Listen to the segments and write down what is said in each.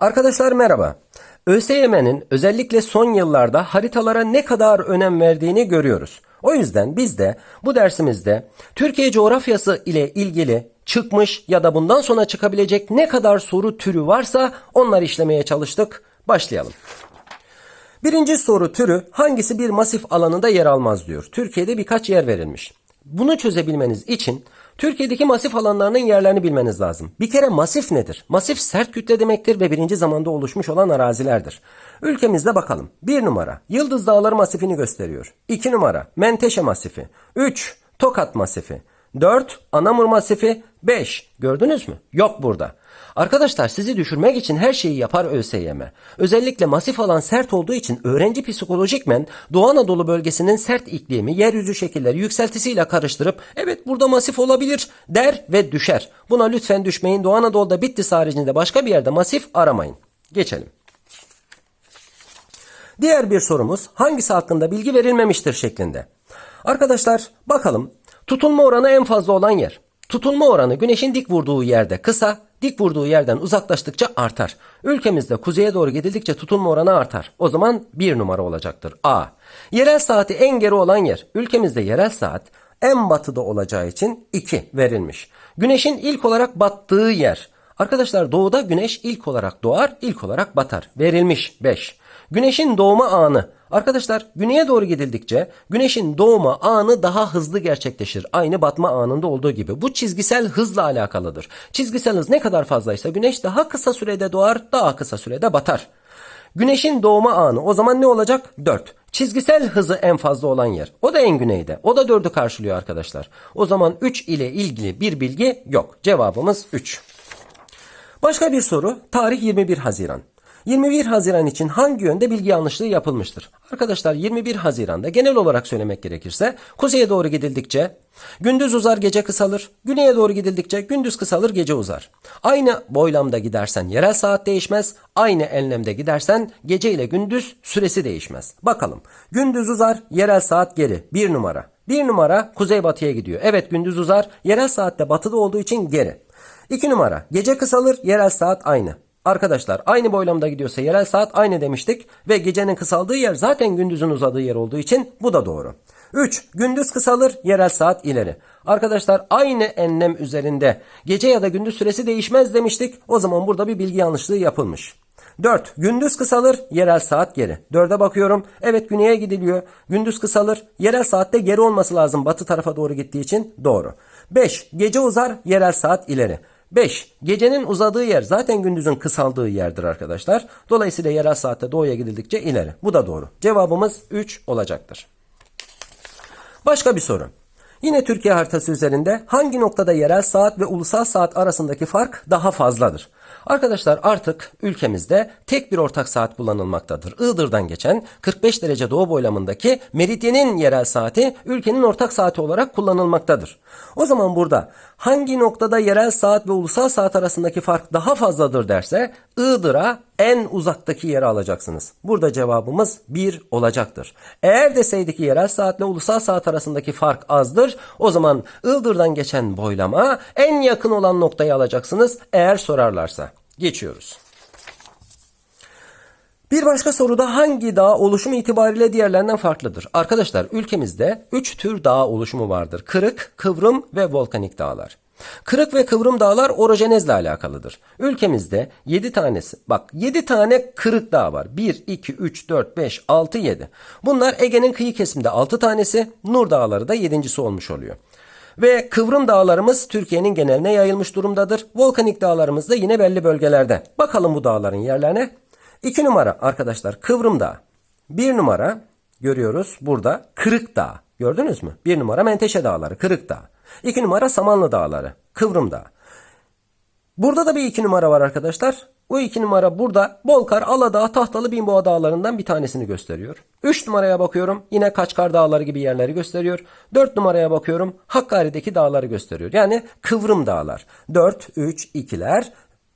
Arkadaşlar merhaba. ÖSYM'nin özellikle son yıllarda haritalara ne kadar önem verdiğini görüyoruz. O yüzden biz de bu dersimizde Türkiye coğrafyası ile ilgili çıkmış ya da bundan sonra çıkabilecek ne kadar soru türü varsa onları işlemeye çalıştık. Başlayalım. Birinci soru türü hangisi bir masif alanında yer almaz diyor. Türkiye'de birkaç yer verilmiş. Bunu çözebilmeniz için Türkiye'deki masif alanlarının yerlerini bilmeniz lazım. Bir kere masif nedir? Masif sert kütle demektir ve birinci zamanda oluşmuş olan arazilerdir. Ülkemizde bakalım. Bir numara Yıldız Dağları masifini gösteriyor. İki numara Menteşe masifi. Üç Tokat masifi. 4. Anamur masifi 5. Gördünüz mü? Yok burada. Arkadaşlar sizi düşürmek için her şeyi yapar ÖSYM. Özellikle masif alan sert olduğu için öğrenci psikolojikmen Doğu Anadolu bölgesinin sert iklimi, yeryüzü şekilleri yükseltisiyle karıştırıp evet burada masif olabilir der ve düşer. Buna lütfen düşmeyin. Doğu Anadolu'da Bitlis haricinde başka bir yerde masif aramayın. Geçelim. Diğer bir sorumuz hangisi hakkında bilgi verilmemiştir şeklinde. Arkadaşlar bakalım tutulma oranı en fazla olan yer. Tutulma oranı güneşin dik vurduğu yerde kısa, dik vurduğu yerden uzaklaştıkça artar. Ülkemizde kuzeye doğru gidildikçe tutulma oranı artar. O zaman bir numara olacaktır. A. Yerel saati en geri olan yer. Ülkemizde yerel saat en batıda olacağı için 2 verilmiş. Güneşin ilk olarak battığı yer. Arkadaşlar doğuda güneş ilk olarak doğar, ilk olarak batar. Verilmiş 5. Güneşin doğma anı. Arkadaşlar güneye doğru gidildikçe güneşin doğma anı daha hızlı gerçekleşir. Aynı batma anında olduğu gibi. Bu çizgisel hızla alakalıdır. Çizgisel hız ne kadar fazlaysa güneş daha kısa sürede doğar, daha kısa sürede batar. Güneşin doğma anı o zaman ne olacak? 4. Çizgisel hızı en fazla olan yer. O da en güneyde. O da 4'ü karşılıyor arkadaşlar. O zaman 3 ile ilgili bir bilgi yok. Cevabımız 3. Başka bir soru. Tarih 21 Haziran. 21 Haziran için hangi yönde bilgi yanlışlığı yapılmıştır? Arkadaşlar 21 Haziran'da genel olarak söylemek gerekirse kuzeye doğru gidildikçe gündüz uzar gece kısalır. Güneye doğru gidildikçe gündüz kısalır gece uzar. Aynı boylamda gidersen yerel saat değişmez. Aynı enlemde gidersen gece ile gündüz süresi değişmez. Bakalım. Gündüz uzar yerel saat geri. Bir numara. Bir numara kuzeybatıya gidiyor. Evet gündüz uzar yerel saatte batıda olduğu için geri. İki numara gece kısalır yerel saat aynı. Arkadaşlar aynı boylamda gidiyorsa yerel saat aynı demiştik ve gecenin kısaldığı yer zaten gündüzün uzadığı yer olduğu için bu da doğru. 3. Gündüz kısalır, yerel saat ileri. Arkadaşlar aynı enlem üzerinde gece ya da gündüz süresi değişmez demiştik. O zaman burada bir bilgi yanlışlığı yapılmış. 4. Gündüz kısalır, yerel saat geri. 4'e bakıyorum. Evet güneye gidiliyor. Gündüz kısalır, yerel saatte geri olması lazım batı tarafa doğru gittiği için doğru. 5. Gece uzar, yerel saat ileri. 5. Gecenin uzadığı yer zaten gündüzün kısaldığı yerdir arkadaşlar. Dolayısıyla yerel saatte doğuya gidildikçe ileri. Bu da doğru. Cevabımız 3 olacaktır. Başka bir soru. Yine Türkiye haritası üzerinde hangi noktada yerel saat ve ulusal saat arasındaki fark daha fazladır? Arkadaşlar artık ülkemizde tek bir ortak saat kullanılmaktadır. Iğdır'dan geçen 45 derece doğu boylamındaki meridyenin yerel saati ülkenin ortak saati olarak kullanılmaktadır. O zaman burada hangi noktada yerel saat ve ulusal saat arasındaki fark daha fazladır derse Iğdır'a en uzaktaki yeri alacaksınız. Burada cevabımız 1 olacaktır. Eğer deseydi ki yerel saatle ulusal saat arasındaki fark azdır o zaman Iğdır'dan geçen boylama en yakın olan noktayı alacaksınız eğer sorarlarsa. Geçiyoruz. Bir başka soruda hangi dağ oluşumu itibariyle diğerlerinden farklıdır? Arkadaşlar ülkemizde 3 tür dağ oluşumu vardır. Kırık, kıvrım ve volkanik dağlar. Kırık ve kıvrım dağlar orojenezle alakalıdır. Ülkemizde 7 tanesi, bak 7 tane kırık dağ var. 1, 2, 3, 4, 5, 6, 7. Bunlar Ege'nin kıyı kesiminde 6 tanesi, Nur dağları da 7.si olmuş oluyor. Ve kıvrım dağlarımız Türkiye'nin geneline yayılmış durumdadır. Volkanik dağlarımız da yine belli bölgelerde. Bakalım bu dağların yerlerine. 2 numara arkadaşlar Kıvrım Dağı. 1 numara görüyoruz burada Kırık Dağı. Gördünüz mü? 1 numara Menteşe Dağları, Kırık Dağı. 2 numara Samanlı Dağları, Kıvrım Dağı. Burada da bir 2 numara var arkadaşlar. Bu 2 numara burada Bolkar, Aladağ, Tahtalı, Binboğa dağlarından bir tanesini gösteriyor. 3 numaraya bakıyorum. Yine Kaçkar Dağları gibi yerleri gösteriyor. 4 numaraya bakıyorum. Hakkari'deki dağları gösteriyor. Yani kıvrım dağlar. 4, 3, 2'ler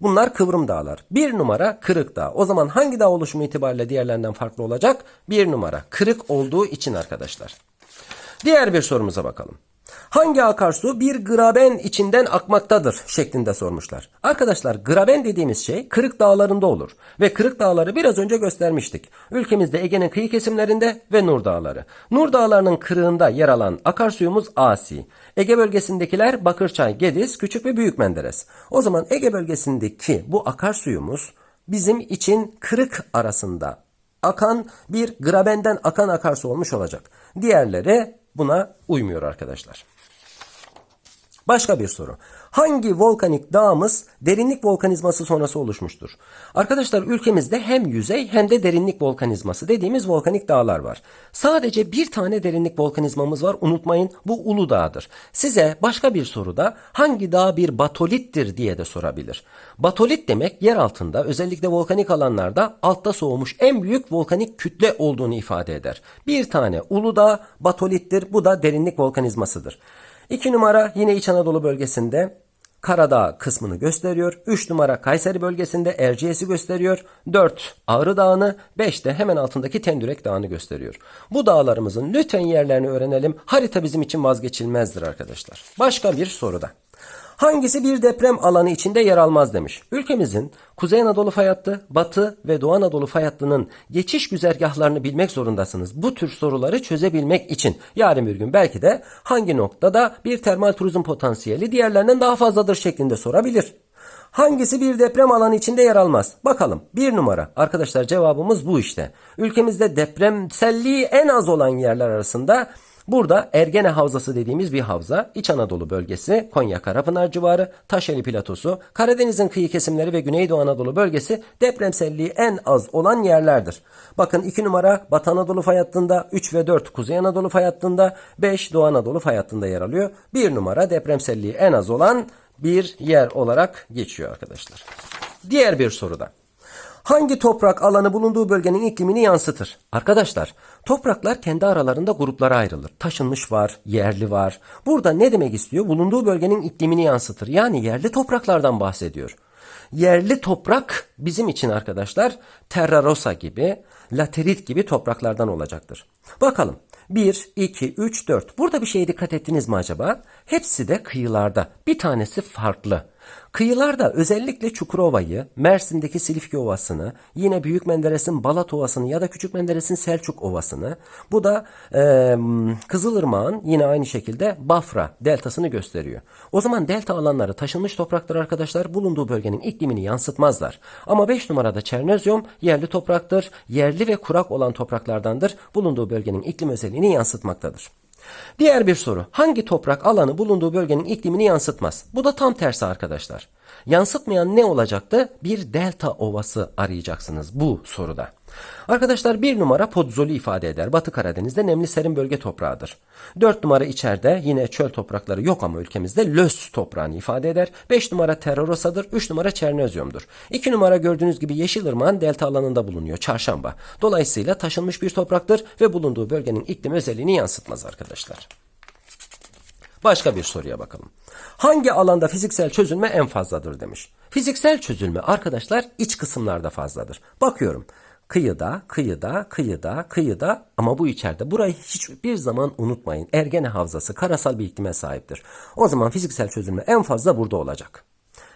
Bunlar kıvrım dağlar. Bir numara kırık dağ. O zaman hangi dağ oluşumu itibariyle diğerlerinden farklı olacak? Bir numara kırık olduğu için arkadaşlar. Diğer bir sorumuza bakalım. Hangi akarsu bir graben içinden akmaktadır şeklinde sormuşlar. Arkadaşlar graben dediğimiz şey Kırık Dağları'nda olur. Ve Kırık Dağları biraz önce göstermiştik. Ülkemizde Ege'nin kıyı kesimlerinde ve Nur Dağları. Nur Dağları'nın kırığında yer alan akarsuyumuz Asi. Ege bölgesindekiler Bakırçay, Gediz, Küçük ve Büyük Menderes. O zaman Ege bölgesindeki bu akarsuyumuz bizim için kırık arasında akan bir grabenden akan akarsu olmuş olacak. Diğerleri buna uymuyor arkadaşlar. Başka bir soru. Hangi volkanik dağımız derinlik volkanizması sonrası oluşmuştur? Arkadaşlar ülkemizde hem yüzey hem de derinlik volkanizması dediğimiz volkanik dağlar var. Sadece bir tane derinlik volkanizmamız var unutmayın bu Ulu Dağ'dır. Size başka bir soruda hangi dağ bir batolittir diye de sorabilir. Batolit demek yer altında özellikle volkanik alanlarda altta soğumuş en büyük volkanik kütle olduğunu ifade eder. Bir tane Ulu Dağ batolittir bu da derinlik volkanizmasıdır. 2 numara yine İç Anadolu bölgesinde Karadağ kısmını gösteriyor. 3 numara Kayseri bölgesinde Erciyes'i gösteriyor. 4 Ağrı Dağı'nı, 5 de hemen altındaki Tendürek Dağı'nı gösteriyor. Bu dağlarımızın lütfen yerlerini öğrenelim. Harita bizim için vazgeçilmezdir arkadaşlar. Başka bir soruda. Hangisi bir deprem alanı içinde yer almaz demiş. Ülkemizin Kuzey Anadolu fay hattı, Batı ve Doğu Anadolu fay hattının geçiş güzergahlarını bilmek zorundasınız. Bu tür soruları çözebilmek için yarın bir gün belki de hangi noktada bir termal turizm potansiyeli diğerlerinden daha fazladır şeklinde sorabilir. Hangisi bir deprem alanı içinde yer almaz? Bakalım. Bir numara. Arkadaşlar cevabımız bu işte. Ülkemizde depremselliği en az olan yerler arasında Burada Ergene Havzası dediğimiz bir havza, İç Anadolu bölgesi, Konya Karapınar civarı, Taşeli Platosu, Karadeniz'in kıyı kesimleri ve Güneydoğu Anadolu bölgesi depremselliği en az olan yerlerdir. Bakın 2 numara Batı Anadolu fay hattında, 3 ve 4 Kuzey Anadolu fay hattında, 5 Doğu Anadolu fay hattında yer alıyor. 1 numara depremselliği en az olan bir yer olarak geçiyor arkadaşlar. Diğer bir soruda. Hangi toprak alanı bulunduğu bölgenin iklimini yansıtır? Arkadaşlar, topraklar kendi aralarında gruplara ayrılır. Taşınmış var, yerli var. Burada ne demek istiyor? Bulunduğu bölgenin iklimini yansıtır. Yani yerli topraklardan bahsediyor. Yerli toprak bizim için arkadaşlar terra rosa gibi, laterit gibi topraklardan olacaktır. Bakalım. 1, 2, 3, 4. Burada bir şeye dikkat ettiniz mi acaba? Hepsi de kıyılarda. Bir tanesi farklı. Kıyılarda özellikle Çukurova'yı, Mersin'deki Silifke Ovası'nı, yine Büyük Menderes'in Balat Ovası'nı ya da Küçük Menderes'in Selçuk Ovası'nı, bu da e, Kızılırmak'ın yine aynı şekilde Bafra deltasını gösteriyor. O zaman delta alanları taşınmış topraklar arkadaşlar bulunduğu bölgenin iklimini yansıtmazlar. Ama 5 numarada Çernozyum yerli topraktır, yerli ve kurak olan topraklardandır, bulunduğu bölgenin iklim özelliğini yansıtmaktadır. Diğer bir soru. Hangi toprak alanı bulunduğu bölgenin iklimini yansıtmaz? Bu da tam tersi arkadaşlar. Yansıtmayan ne olacaktı? Bir delta ovası arayacaksınız bu soruda. Arkadaşlar bir numara podzoli ifade eder. Batı Karadeniz'de nemli serin bölge toprağıdır. Dört numara içeride yine çöl toprakları yok ama ülkemizde lös toprağını ifade eder. Beş numara terrorosadır. Üç numara çernozyumdur. İki numara gördüğünüz gibi Yeşilırmak'ın delta alanında bulunuyor. Çarşamba. Dolayısıyla taşınmış bir topraktır ve bulunduğu bölgenin iklim özelliğini yansıtmaz arkadaşlar. Başka bir soruya bakalım. Hangi alanda fiziksel çözülme en fazladır demiş. Fiziksel çözülme arkadaşlar iç kısımlarda fazladır. Bakıyorum. Kıyıda, kıyıda, kıyıda, kıyıda ama bu içeride. Burayı hiçbir zaman unutmayın. Ergene Havzası karasal bir iklime sahiptir. O zaman fiziksel çözülme en fazla burada olacak.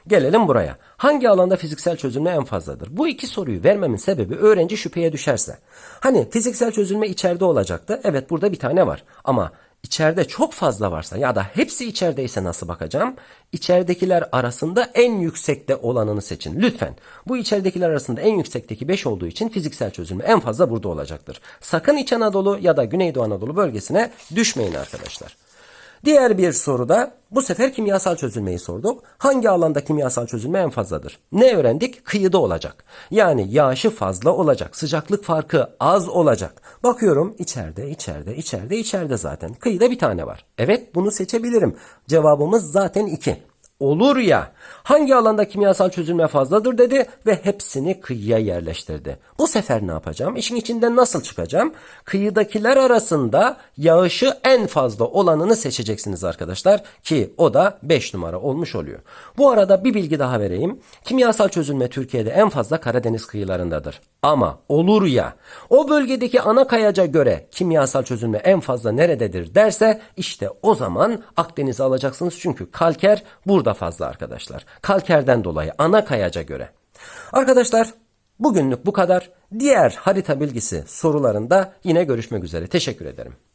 Gelelim buraya. Hangi alanda fiziksel çözülme en fazladır? Bu iki soruyu vermemin sebebi öğrenci şüpheye düşerse. Hani fiziksel çözülme içeride olacaktı. Evet burada bir tane var. Ama içeride çok fazla varsa ya da hepsi içerideyse nasıl bakacağım? İçeridekiler arasında en yüksekte olanını seçin. Lütfen. Bu içeridekiler arasında en yüksekteki 5 olduğu için fiziksel çözülme en fazla burada olacaktır. Sakın İç Anadolu ya da Güneydoğu Anadolu bölgesine düşmeyin arkadaşlar. Diğer bir soruda bu sefer kimyasal çözülmeyi sorduk. Hangi alanda kimyasal çözülme en fazladır? Ne öğrendik? Kıyıda olacak. Yani yağışı fazla olacak. Sıcaklık farkı az olacak. Bakıyorum içeride, içeride, içeride, içeride zaten. Kıyıda bir tane var. Evet bunu seçebilirim. Cevabımız zaten 2 olur ya hangi alanda kimyasal çözülme fazladır dedi ve hepsini kıyıya yerleştirdi. Bu sefer ne yapacağım? İşin içinden nasıl çıkacağım? Kıyıdakiler arasında yağışı en fazla olanını seçeceksiniz arkadaşlar ki o da 5 numara olmuş oluyor. Bu arada bir bilgi daha vereyim. Kimyasal çözülme Türkiye'de en fazla Karadeniz kıyılarındadır. Ama olur ya o bölgedeki ana kayaca göre kimyasal çözülme en fazla nerededir derse işte o zaman Akdeniz'i alacaksınız çünkü kalker burada fazla arkadaşlar. Kalkerden dolayı ana kayaca göre. Arkadaşlar bugünlük bu kadar. Diğer harita bilgisi sorularında yine görüşmek üzere. Teşekkür ederim.